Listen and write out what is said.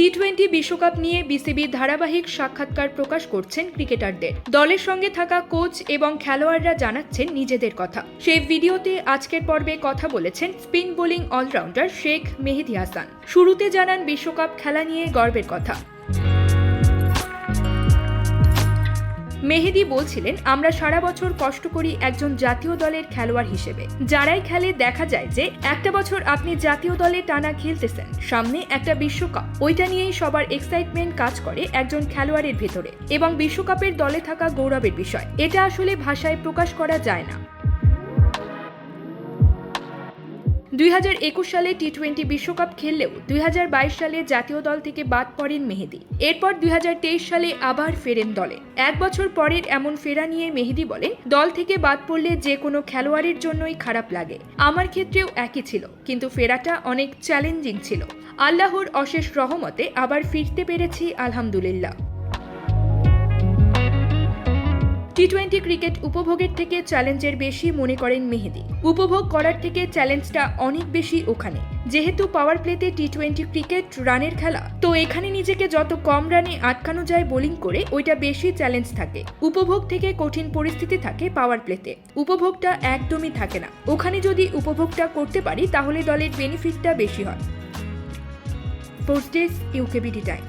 T twenty বিশ্বকাপ নিয়ে BCB ধারাবাহিক সাক্ষাৎকার প্রকাশ করছেন ক্রিকেটারদের। দলের সঙ্গে থাকা কোচ এবং খেলোয়াড়রা জানাচ্ছেন নিজেদের কথা। সেই ভিডিওতে আজকের পর্বে কথা বলেছেন spin bowling allrounder Sheikh Mehedi Hasan. শুরুতে জানান বিশ্বকাপ খেলা নিয়ে গর্বের কথা। মেহেদি বলছিলেন, আমরা সারা বছর কষ্ট করি একজন জাতীয় দলের খেলোয়াড় হিসেবে। যারাই খেলে দেখা যায় যে, একটা বছর আপনি জাতীয় দলে টানা খেলতেছেন, সামনে একটা বিশ্বকাপ। ওইটা নিয়েই সবার এক্সাইটমেন্ট কাজ করে একজন খেলোয়াড়ের ভেতরে। এবং বিশ্বকাপের দলে থাকা গৌরবের বিষয়। এটা আসলে ভাষায় প্রকাশ করা যায় না। দুই হাজার একুশ সালে টি টোয়েন্টি বিশ্বকাপ খেললেও দুই হাজার বাইশ সালে জাতীয় দল থেকে বাদ পড়েন মেহেদি। এরপর দুই হাজার তেইশ সালে আবার ফেরেন দলে। এক বছর পরের এমন ফেরা নিয়ে মেহেদি বলেন, দল থেকে বাদ পড়লে যে কোনো খেলোয়াড়ের জন্যই খারাপ লাগে। আমার ক্ষেত্রেও একই ছিল, কিন্তু ফেরাটা অনেক চ্যালেঞ্জিং ছিল। আল্লাহর অশেষ রহমতে আবার ফিরতে পেরেছি, আলহামদুলিল্লাহ। টি টোয়েন্টি ক্রিকেট উপভোগের থেকে চ্যালেঞ্জের বেশি মনে করেন মেহেদি। উপভোগ করার থেকে চ্যালেঞ্জটা অনেক বেশি ওখানে। যেহেতু পাওয়ার প্লেতে টি টোয়েন্টি ক্রিকেট রানের খেলা, তো এখানে নিজেকে যত কম রানে আটকানো যায় বোলিং করে, ওইটা বেশি চ্যালেঞ্জ থাকে। উপভোগ থেকে কঠিন পরিস্থিতি থাকে পাওয়ার প্লেতে উপভোগটা একদমই থাকে না। ওখানে যদি উপভোগটা করতে পারি, তাহলে দলের বেনিফিটটা বেশি হয়। Desk UKBD time